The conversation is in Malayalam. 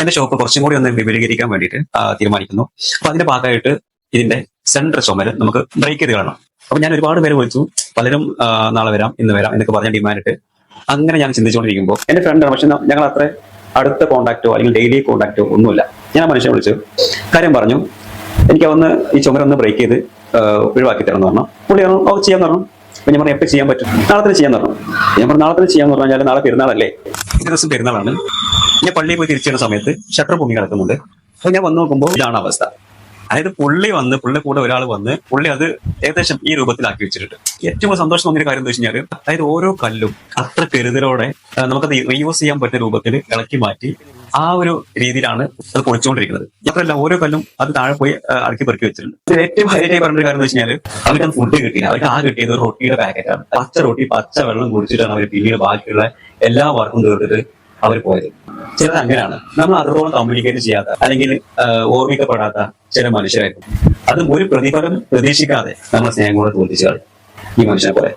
എന്റെ ഷോപ്പ് കുറച്ചും കൂടി ഒന്ന് വിപുലീകരിക്കാൻ വേണ്ടിയിട്ട് തീരുമാനിക്കുന്നു. അപ്പൊ അതിന്റെ ഭാഗമായിട്ട് ഇതിന്റെ സെൻട്രൽ ചുമര് നമുക്ക് ബ്രേക്ക് ചെയ്ത് കാണണം അപ്പൊ ഞാൻ ഒരുപാട് പേര് വിളിച്ചു പലരും നാളെ വരാം ഇന്ന് വരാം എന്നൊക്കെ പറഞ്ഞ ഡിമാൻഡ് അങ്ങനെ ഞാൻ ചിന്തിച്ചുകൊണ്ടിരിക്കുമ്പോൾ എന്റെ ഫ്രണ്ടാണ് പക്ഷെ ഞങ്ങൾ അത്ര അടുത്ത കോണ്ടാക്റ്റോ അല്ലെങ്കിൽ ഡെയിലി കോണ്ടാക്റ്റോ ഒന്നുമില്ല. ഞാൻ ആ മനുഷ്യനെ വിളിച്ചു കാര്യം പറഞ്ഞു എനിക്ക് അവന്ന് ഈ ചുമരൊന്ന് ബ്രേക്ക് ചെയ്ത് ഒഴിവാക്കി തരണം എന്ന് പറഞ്ഞു. പുള്ളി പറഞ്ഞു ഓ ചെയ്യാൻ പറഞ്ഞു. അപ്പൊ ഞാൻ പറഞ്ഞു എപ്പോൾ ചെയ്യാൻ പറ്റും? നാളെ തന്നെ ചെയ്യാൻ പറഞ്ഞു. ഞാൻ പറഞ്ഞു നാളെ തന്നെ ചെയ്യാന്ന് പറഞ്ഞാൽ നാളെ പെരുന്നാളല്ലേ? ഈ ദിവസം പെരുന്നാളാണ്. ഞാൻ പള്ളിയിൽ പോയി തിരിച്ചു വരുന്ന സമയത്ത് ഷട്ടർ പൊങ്ങി കിടക്കുന്നുണ്ട്. അപ്പൊ ഞാൻ വന്നു നോക്കുമ്പോൾ ഇതാണ് അവസ്ഥ. അതായത് പുള്ളി വന്ന് പുള്ളി കൂടെ ഒരാൾ വന്ന് പുള്ളി അത് ഏകദേശം ഈ രൂപത്തിലാക്കി വെച്ചിട്ടുണ്ട്. ഏറ്റവും സന്തോഷം തോന്നിയ കാര്യം എന്താ വെച്ചാൽ അതായത് ഓരോ കല്ലും അത്ര കരുതലോടെ നമുക്ക് നമുക്കത് റീയൂസ് ചെയ്യാൻ പറ്റുന്ന രൂപത്തിൽ ഇളക്കി മാറ്റി ആ ഒരു രീതിയിലാണ് അത് പൊളിച്ചുകൊണ്ടിരിക്കുന്നത്. മാത്രമല്ല ഓരോ കല്ലും അത് താഴെ പോയി അടക്കി പെറുക്കി വെച്ചിട്ടുണ്ട്. ഏറ്റവും ഹൈലൈറ്റ് പറഞ്ഞ കാര്യം എന്ന് വെച്ചാൽ അവർക്ക് ഫുഡ് കിട്ടിയില്ല. അവർക്ക് ആ കിട്ടിയത് ഒരു റൊട്ടിയുടെ പാക്കറ്റാണ് പച്ച റൊട്ടി പച്ച വെള്ളം കുടിച്ചിട്ടാണ് അവർ പിന്നീട് ബാക്കിയുള്ള എല്ലാ വർക്കും തീർത്തിട്ട് അവർ പോയത്. ചിലത് അങ്ങനെയാണ്. നമ്മൾ അത്രത്തോളം കമ്മ്യൂണിക്കേറ്റ് ചെയ്യാത്ത അല്ലെങ്കിൽ ഓർമ്മിക്കപ്പെടാത്ത ചില മനുഷ്യരായിരുന്നു. അതും ഒരു പ്രതിഫലം പ്രതീക്ഷിക്കാതെ നമ്മൾ സ്നേഹം കൂടെ തോന്നിച്ചു കളയും ഈ മനുഷ്യനെ പോലെ.